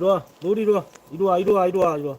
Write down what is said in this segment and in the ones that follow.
이리 와, 놀이 이리 와, 이리 와, 이리 와, 이리 와, 이리 와.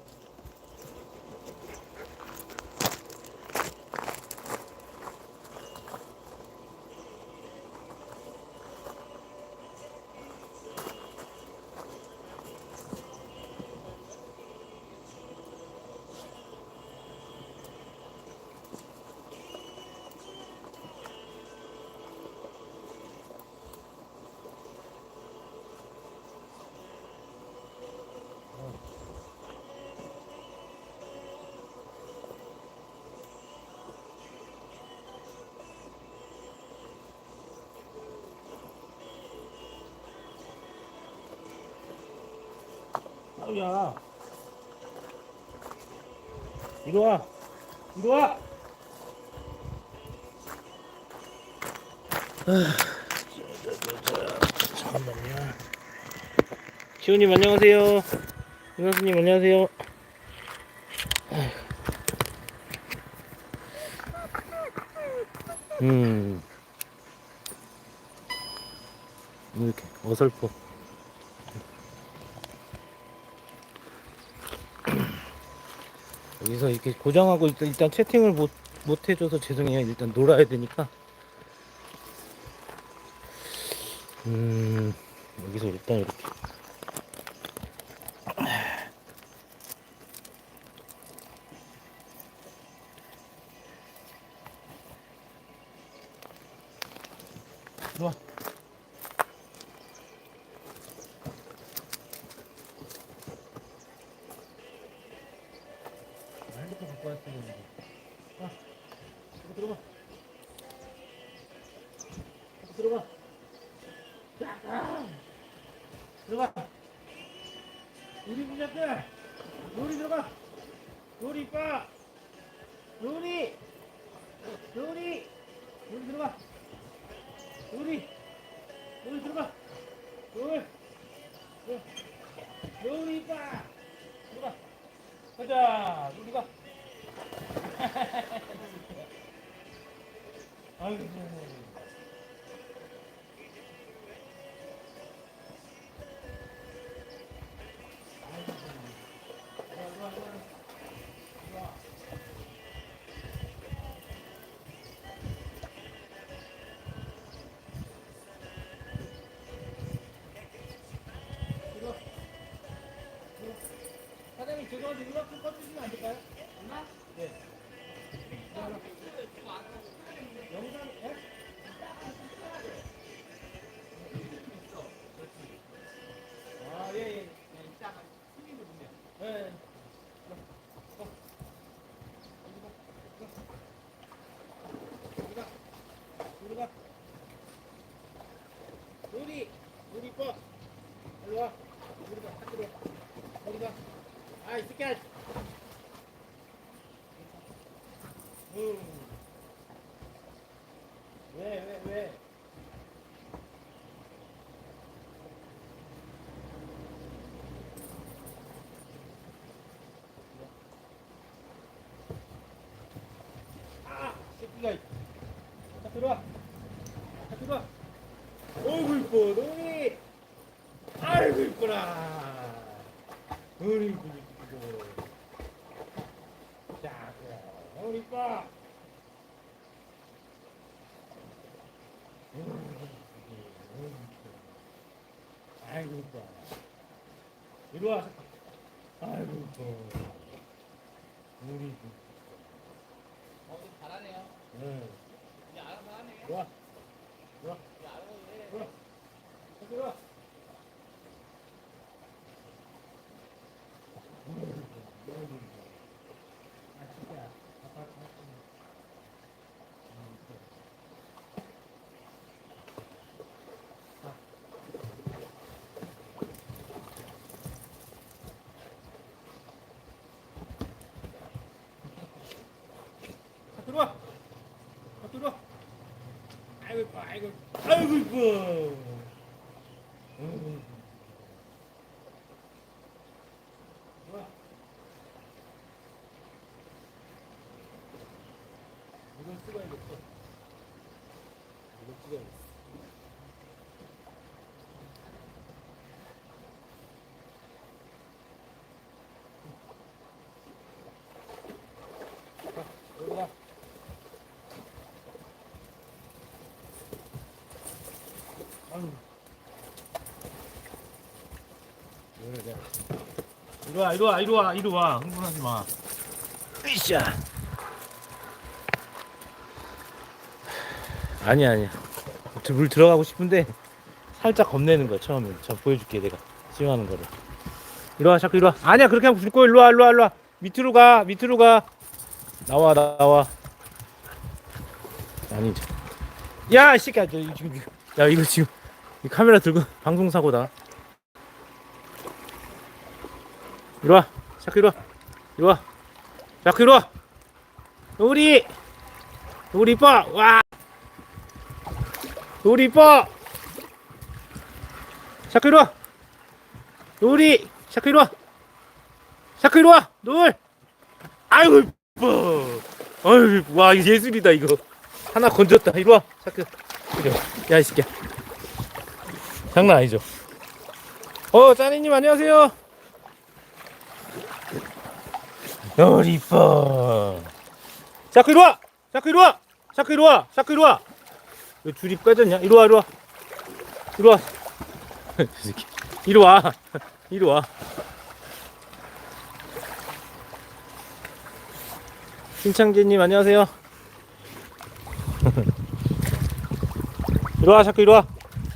아우야. 이리 와, 이리 와. 잠깐만요. 지훈님 안녕하세요. 윤선수님 안녕하세요. 음. 이렇게 어설퍼. 고정하고 일단, 일단 채팅을 못, 못 해줘서 죄송해요. 일단 놀아야 되니까. 음, 여기서 일단 이렇게. 들어와. 핸드폰 갖고 왔어야 되는데. 아, 이거 들어봐. 이거 들어봐. 야, 아. 들어가. 우리 부자들. 요리 들어가. 요리 빠. 요리. 요리. 요리 들어가. 요리. 요리 들어가. 요리. 요리 빠. 들어가. 가자, 우리 가. 아이고. 우리가, 우리, 우리 거, 일로 와. 우리가, 학교로. 우리가, 아, 이 새끼야. 음. 왜, 왜, 왜? 아, 새끼가. 자, 들어와. 자, 들어와. 어이구, 이뻐, 너니. 아이고, 이뻐라. 어이구, 이쁘고. 자, 그래. 어이, 이뻐. 아이고 이뻐 이리 와 아이고 이뻐 우리 이뻐 어, 좀 잘하네요. 네. 이제 알아서 하네. 이리 와 이리 와 이제 알아서 해. 이리 와 이리 와 아 진짜 아빠 자, 들어와. 자, 들어와. 아이고 아이고, 이뻐. 이걸 찍어야겠어. 이걸 찍어야겠어. 이리 와, 이리 와, 이리 와, 이리 와. 흥분하지 마. 으쌰. 아니야, 아니야. 물 들어가고 싶은데 살짝 겁내는 거야 처음에. 저 보여줄게 내가 수영하는 거를. 이리 와, 자꾸 이리 와. 아니야, 그렇게 하면 줄 거야. 일로 와, 일로 와, 일로 와. 밑으로 가, 밑으로 가. 나와, 나와. 아니, 저- 야, 이 새끼야, 야 이거 지금 이 카메라 들고 방송 사고다. 이리 와, 자꾸 이리 와, 이리 와, 자꾸 이리 와. 우리, 우리 이뻐, 와, 우리 이뻐. 자꾸 이리 와, 우리, 자꾸 이리 와, 자꾸 이리 와, 놀. 아이고 이뻐. 아유, 와 이거 예술이다 이거. 하나 건졌다. 이리 와, 자꾸. 이리 와. 야, 이 새끼야. 장난 아니죠? 어, 짜니님 안녕하세요. 어, 이뻐. 자꾸 이리 와! 자꾸 이리 와! 자꾸 이리 와! 자꾸 이리 와! 왜 줄이 빠졌냐? 이리 와, 이리 와. 이리 와. 이. 이리 와. 이리 와. 신창진님 안녕하세요. 이리 와, 자꾸 이리 와.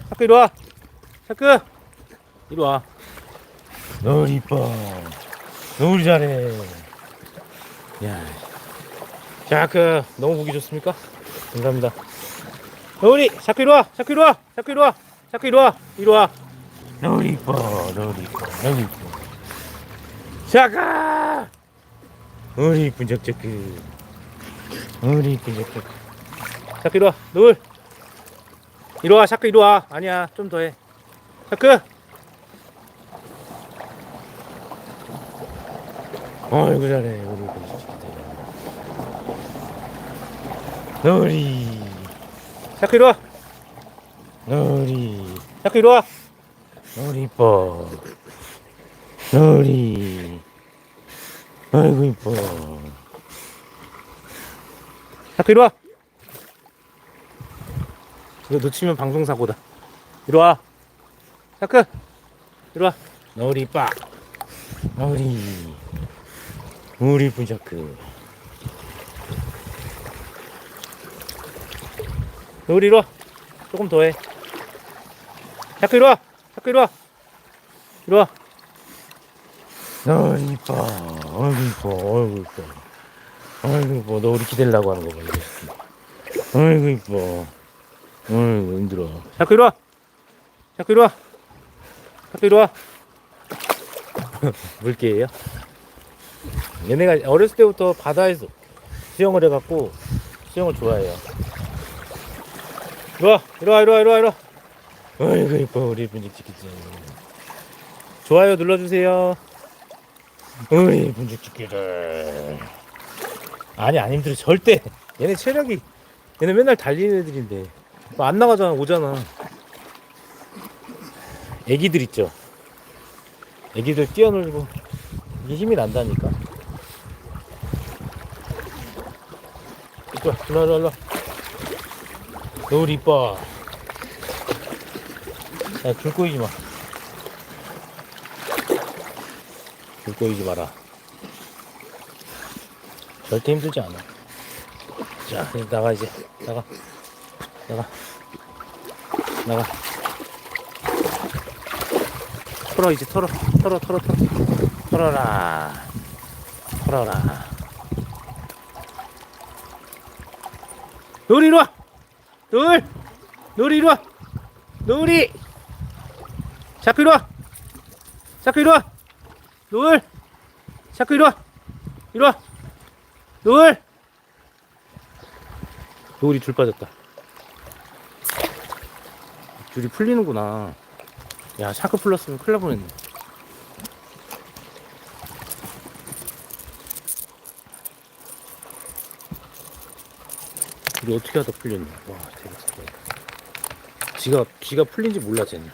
자꾸 이리 와. 자꾸. 이리 와. 너울 이뻐. 너울 잘해. 야. 자꾸 너무 보기 좋습니까? 감사합니다. 너울이 자꾸 이리 와. 자꾸 이리 와. 자꾸 이리 와. 자꾸 이리 와. 이리 와. 너울 이뻐. 너울 이뻐. 너울 이뻐. 자가. 우리 이쁜 적적그. 우리 이쁜 적적그. 자꾸 이리 와. 너울. 이리 와, 샤크 이리 와. 아니야, 좀 더 해. 샤크. 어이구 잘해, 우리 그 너리. 샤크 이리 와. 너리. 샤크 이리 와. 너리 이뻐. 너리. 아이고 이뻐. 샤크 이리 와. 이거 놓치면 방송 사고다. 이리 와. 자크. 이리 와. 너리 빠. 너리. 우리 분자크. 너리 이리 와. 조금 더 해. 자크 이리 와. 자크 이리 와. 이리 와. 너리 이뻐. 어이구 이뻐. 어이구 이뻐. 어이구 이뻐. 너 우리 기대려고 하는 거 봐. 이거. 어이구 이뻐. 어이구 힘들어 자꾸 이리 와 자꾸 이리 와 자꾸 이리 와 물개예요 얘네가 어렸을 때부터 바다에서 수영을 해갖고 수영을 좋아해요 이리 와 이리 와 이리 와 이리 와 이리 와. 어이구 이뻐 우리 분식 치키즈 좋아요 눌러주세요. 우리 분식 치키즈 아니 안 힘들어. 절대. 얘네 체력이 얘네 맨날 달리는 애들인데. 뭐 안 나가잖아 오잖아. 애기들 있죠? 애기들 뛰어놀고 이게 힘이 난다니까. 이뻐 일로 와, 일로 와, 일로 와. 너울 이뻐. 야 줄 꼬이지 마 줄 꼬이지 마라. 절대 힘들지 않아. 자 이제 나가 이제. 나가. 나가. 나가. 털어 이제 털어. 털어 털어 털어. 털어라. 털어라. 노리 이리 와 노을 노리 이리 와. 노리 자꾸 이리 와. 자꾸 이리 와. 노을 자꾸 이리 와. 이리 와. 노을 노을이 줄 빠졌다. 줄이 풀리는구나. 야, 샤크 풀렸으면 큰일 날 뻔했네. 둘이 어떻게 하다 풀렸냐. 와, 대박. 지가, 지가 풀린지 몰라, 쟤는.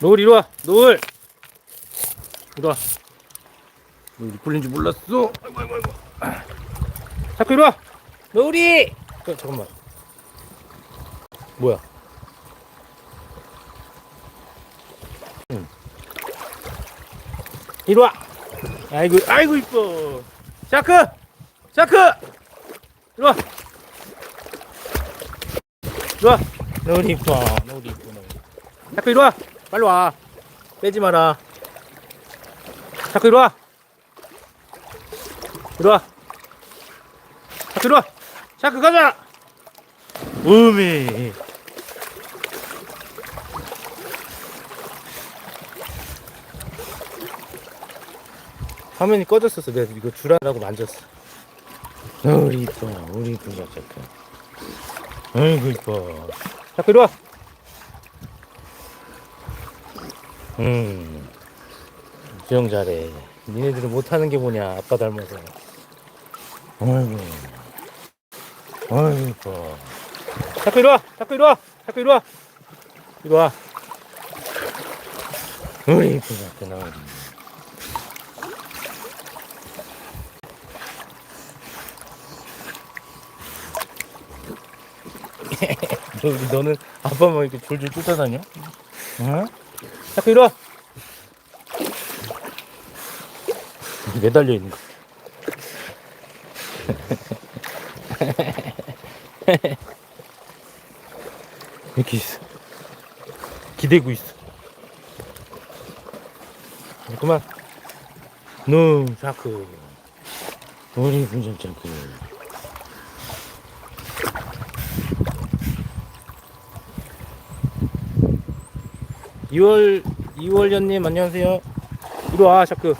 노을, 이리 와! 노을! 이리 와. 노을 풀린지 몰랐어! 아이고, 아이고, 아이고. 자꾸 이리 와! 노을이! 야, 잠깐만. 뭐야? 응. 이리 와! 아이고, 아이고, 이뻐! 샤크! 샤크! 이리 와. 이리 와. 너리 이뻐. 너리 이뻐. 너리. 샤크, 이리 와. 빨리 와. 빼지 마라. 샤크, 이리 와. 이리 와. 샤크, 이리 와. 샤크, 가자! 우미. 화면이 꺼졌었어. 내가 이거 줄하라고 만졌어. 어, 우리 이뻐. 우리 이쁜 자체가. 아이고 이뻐. 자, 이리 와. 음. 수영 잘해. 니네들은 못하는 게 뭐냐. 아빠 닮아서. 아이고. 아이고 이뻐. 자꾸 이리 와. 자꾸 이리 와. 자꾸 이리 와. 이리 와. 우리 이쁜 자체나 우리. 너, 너는 아빠만 이렇게 졸졸 쫓아다녀? 응? 자꾸 이리 와! 매달려 있는 거. 이렇게 있어. 기대고 있어. 그만. 너, 자꾸. 우리 분전 자꾸. 2월 2월 연님 안녕하세요. 이리 와 샤크.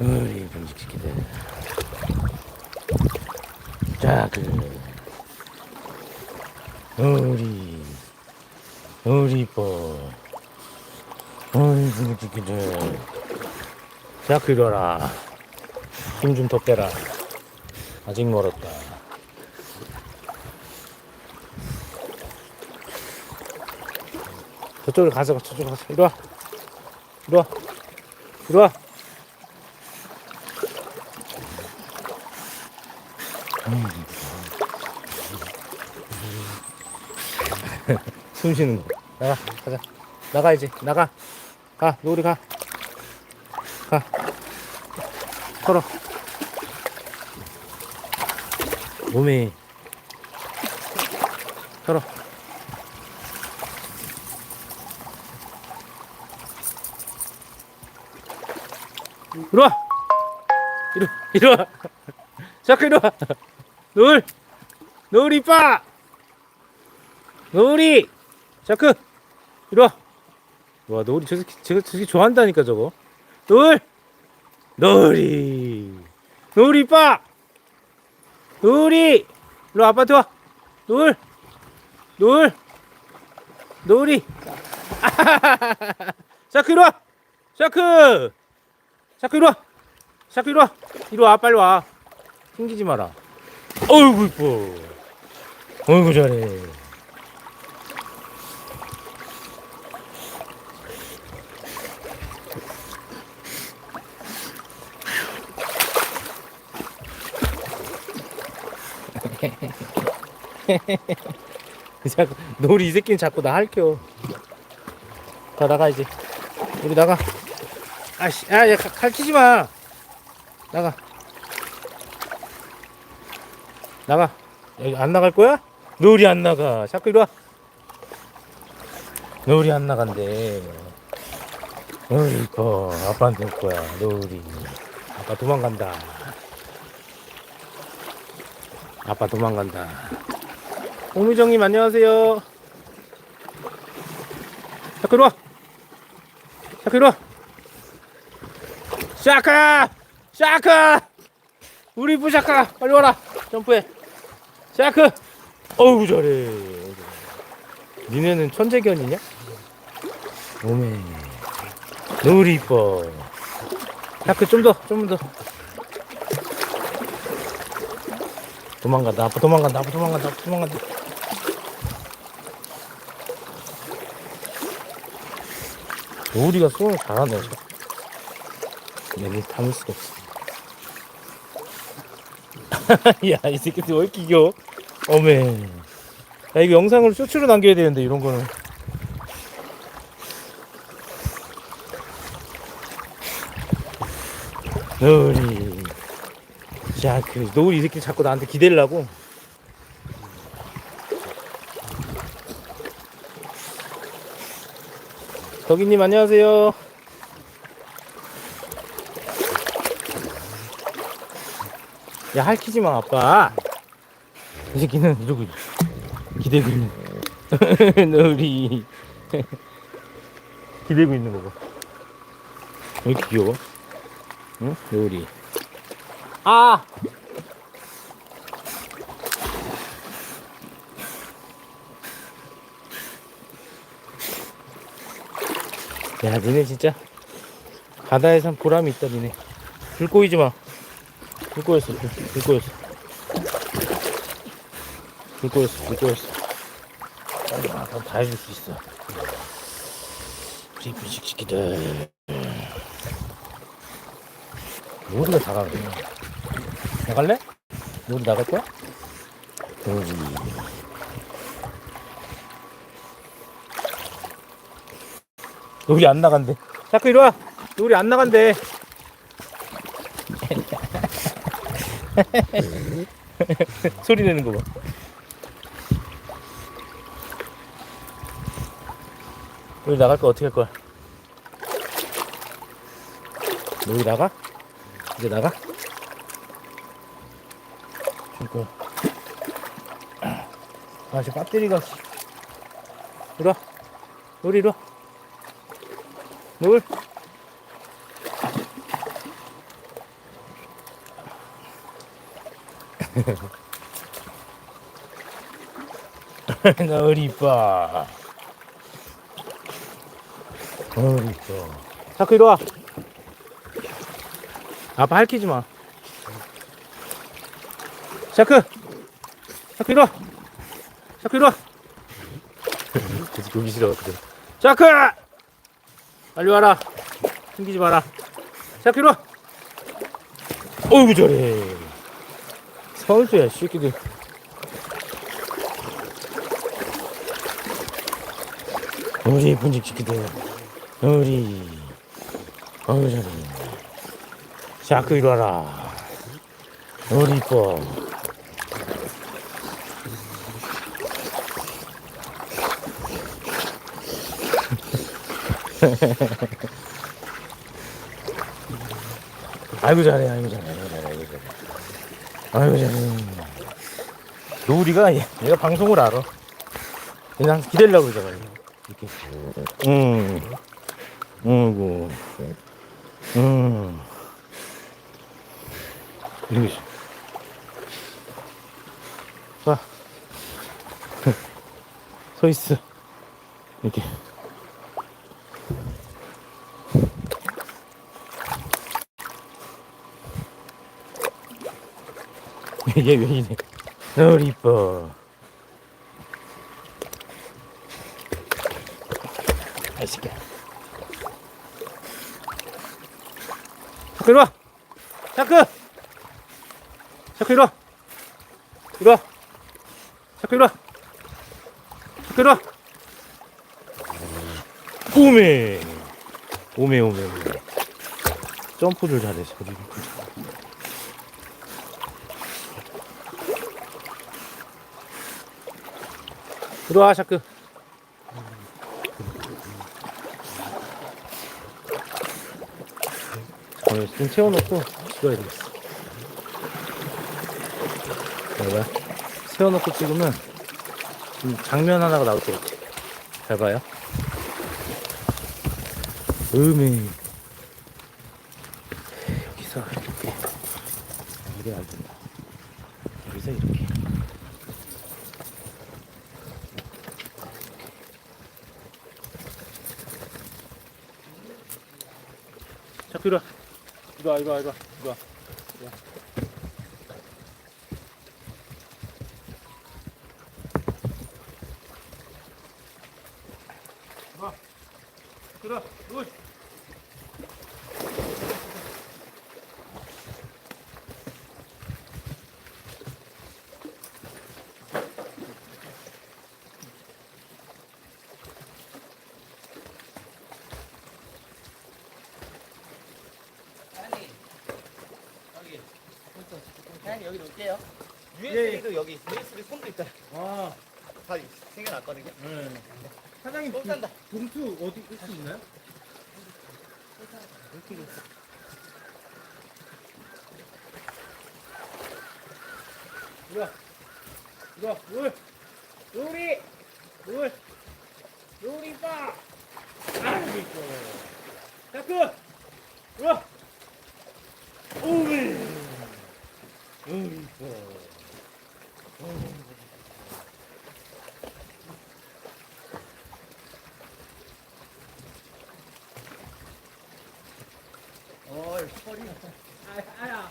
우리 분식시키들. 샤크. 우리 우리 이뻐. 우리 분식시키들. 샤크 이리 와라. 힘 좀 더 빼라. 아직 멀었다. 저쪽으로 가서 저쪽으로 가서. 이리 와. 이리 와. 이리 와. 숨 쉬는 거. 나가 가자. 나가야지. 나가. 가 노을이 가가. 털어. 몸이. 털어 이리 와! 이리, 이리 와! 자꾸 이리 와! 노을! 노을 이빠! 노을이! 자크! 이리 와! 와, 노을이 저 새끼, 저, 저 새끼 좋아한다니까, 저거. 노을! 노을이! 노을 이빠! 노을이! 이리 와, 아빠한테 와! 노을! 노을! 노을이! 자크, 이리 와! 자크! 샤크 이리 와. 샤크 이리 와. 이리 와. 빨리 와. 튕기지 마라. 어이구 이뻐. 어이구 잘해. 자꾸 놀이 이 새끼는 자꾸 나 할겨. 다 나가 이제. 우리 나가. 아씨, 야, 야, 칼치지 마. 나가. 나가. 여기 안 나갈 거야? 노을이 안 나가. 자꾸 이리 와. 노을이 안 나간대. 어이구, 아빠한테 올 거야, 노을이. 아빠 도망간다. 아빠 도망간다. 홍미정님 안녕하세요. 자꾸 이리 와. 자꾸 이리 와. 샤카! 샤카! 우리 부샤카! 빨리 와라! 점프해! 샤크! 어우 잘해 니네는 천재견이냐? 오메 노을이 이뻐 샤크 좀 더! 좀 더! 도망간다 아빠 도망간다 아빠 도망간다 아빠 도망간다 노을이가 수영을 잘하네 얘를 담을 수가 없어. 야, 이 새끼들 왜 이렇게 귀여워? 어메. 야, 이거 영상으로 쇼츠로 남겨야 되는데, 이런 거는. 노을이. 야, 그, 노을이 이 새끼 자꾸 나한테 기대려고. 덕이님, 안녕하세요. 야, 할퀴지 마, 아빠. 이 새끼는 이러고 있- 기대고 있는. 노을이. 기대고 있는 거 봐. 왜 이렇게 귀여워? 응? 노을이. 아! 야, 니네 진짜 바다에선 보람이 있다, 니네. 불 꼬이지 마. 불 꼬였어, 불, 불 꼬였어. 불 꼬였어, 불 꼬였어. 빨리 와, 다 해줄 수 있어. 우리 부식시키들. 우리가 다 가네. 나갈래? 우리 나갈 거야? 우리. 우리 안 나간대. 자꾸 이리 와. 우리 안 나간대. 소리 내는 거 봐. 우리 나갈 거 어떻게 할 거야? 우리 나가? 이제 나가? 줄 거야. 아, 저 배터리가. 씨. 이리 와. 우리 이리 와. 물. 너리 이뻐. 너리 이뻐. 자꾸 이리 와. 아빠 할퀴지 마. 자크! 자크 이리 와! 자크 이리 와! 그치, 보기 싫어. 그래. 자크! 빨리 와라. 숨기지 마라. 자크 이리 와! 어이구, 잘 해. 선수야, 새끼들. 우리 분식 새끼들. 우리. 어우, 잘해. 자크 이리 와라. 우리 이뻐. 아이고 잘해, 아이고 잘해, 아이고 잘해, 아이고 잘해. 아이고 잘해. 노우리가 얘- 얘가 방송을 알아. 항상 기대려고 그러잖아. 이렇게. 음. 아이고. 음. 있어. 봐. 서 있어. 이렇게. 얘왜 이래? 너무 이뻐. 아이 새끼야. 자꾸 이리 와. 자꾸. 자꾸 이리 와. 이리 와. 자꾸 이리 와. 자꾸 이리 와. 오메. 오메 오메 오메. 점프를 잘해서 그리고. 들어와 샤크. 잠깐만 좀 채워놓고 찍어야 되겠어 봐봐 세워놓고 찍으면 좀 장면 하나가 나올 것 같아. 잘 봐요. 음이. 여기서 이렇게. 이게 안 된다 여기서 이렇게 이리 와, 이리 와. 이리 와. 이리 와. 이리 와. 이리 와. 누워. 아니 여기 놓을게요. 예, USB도 여기 있어. USB 손도 있다. 아, 다 생겨났거든요. 네. 사장님 똥 싼다. 봉투 어디 쓸수 있나요? 와. 이리 와. 물. 물이. 물. 물이 빠. 아이고 이뻐. 자크. 이리 와. 오메. 어이 이뻐. 어이, 허리가. 아.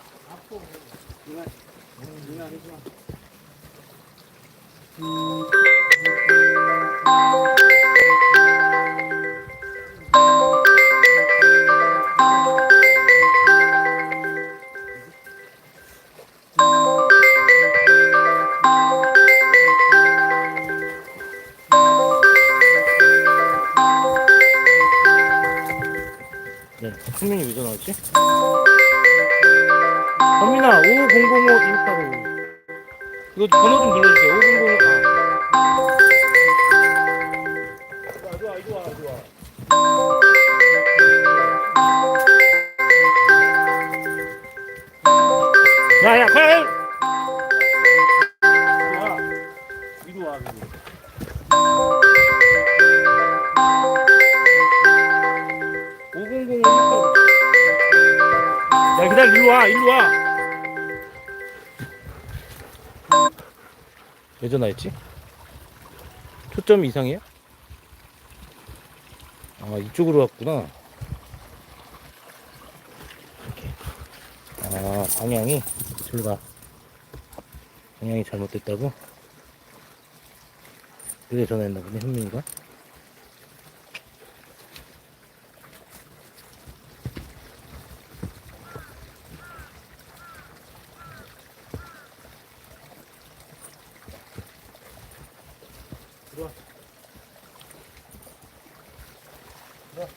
네, 승민이 왜 전화왔지? 이거 번호 좀 눌러주세요. 5005. 아. 좋아, 좋아, 와. 야, 야, 가! 이리 와. 이리 와, 이리 와. 500야 기다려 일로 와 일로 와. 왜 전화했지? 초점이 이상해요? 아 이쪽으로 왔구나. 아 방향이 저로 가. 방향이 잘못됐다고? 그래 전화했나 보네 현민이가. 들어와. 들어와.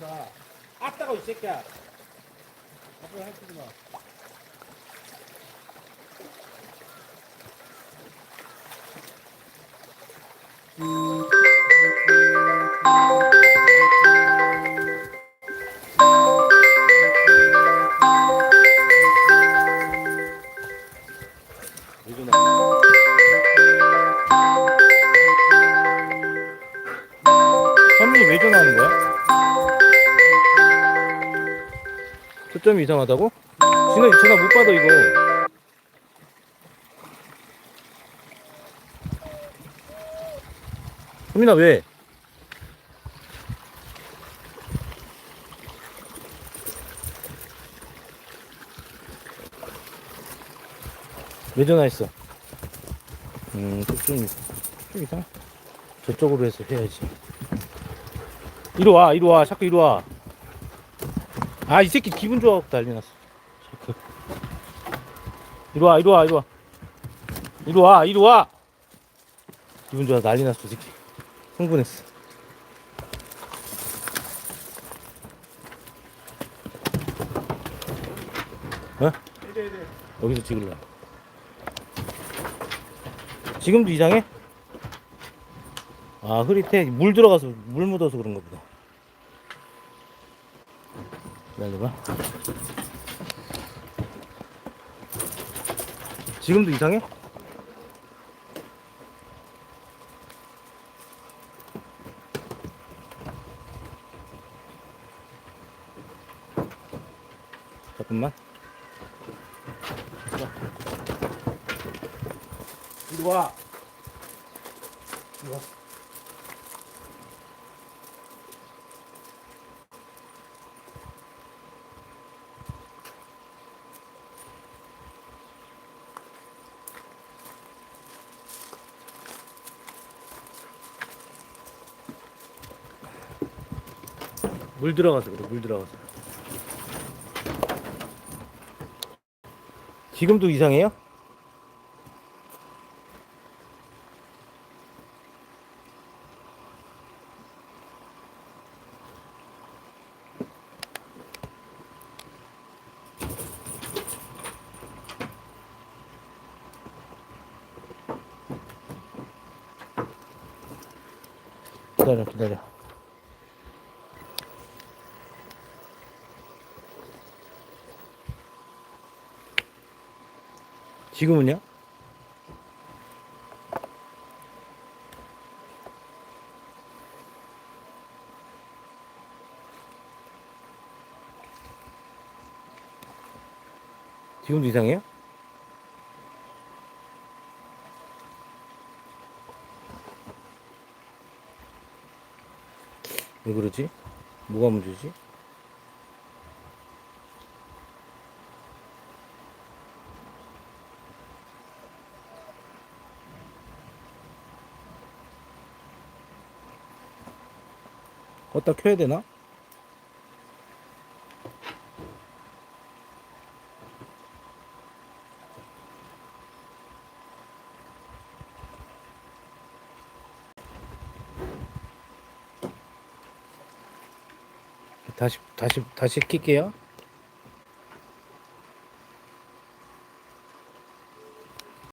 자, 아따가 이 새끼야. 앞으로 할 쓰지 마. 현민이 왜 전화하는 거야? 초점이 이상하다고? 진아 이 전화 못 받아 이거. 현민아 왜? 왜 전화했어? 음, 좀, 좀, 좀 이상. 저쪽으로 해서 해야지. 이리 와, 이리 와, 자꾸 이리 와. 아, 이 새끼 기분 좋아갖고 난리 났어. 자꾸. 이리 와, 이리 와, 이리 와. 이리 와, 이리 와. 기분 좋아 난리 났어, 이 새끼. 흥분했어. 어? 여기서 찍을래. 지금도 이상해? 아 흐릿해 물 들어가서 물 묻어서 그런가 보다. 기다려봐. 지금도 이상해? 잠깐만. 이리 와. 이리 와 물 들어가서 그래, 물 들어가서. 지금도 이상해요? 지금은요? 지금도 이상해요? 왜 그러지? 뭐가 문제지? 어디다 켜야 되나? 다시 다시 다시 킬게요.